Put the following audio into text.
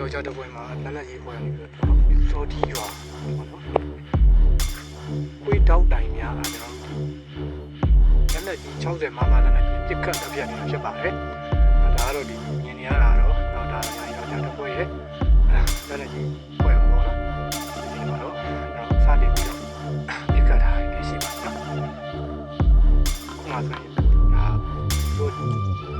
ယောက်ျားတစ်ပွဲမှာလက်လက်ကြီးပွဲနေပြီးတော့စောတီရွာပေါ့နော်ကိုယ်တောက်တိုင်များအားကျွန်တော်တို့လက်လက်ကြီး60မမလက်လက်ကြီးတစ်ခတ်တစ်ပြက်နေတာဖြစ်ပါတယ်ဒါကတော့ဒီမြင်နေရတာတော့တော့ဒါယောက်ျားတစ်ပွဲရဲ့လက်လက်ကြီးပွဲပေါ့နော်ဒီမှာတော့စတင်ပြီးတော့တစ်ခတ်ထားရရှိပါနော်ခုမှဆိုရင်ဒါတို့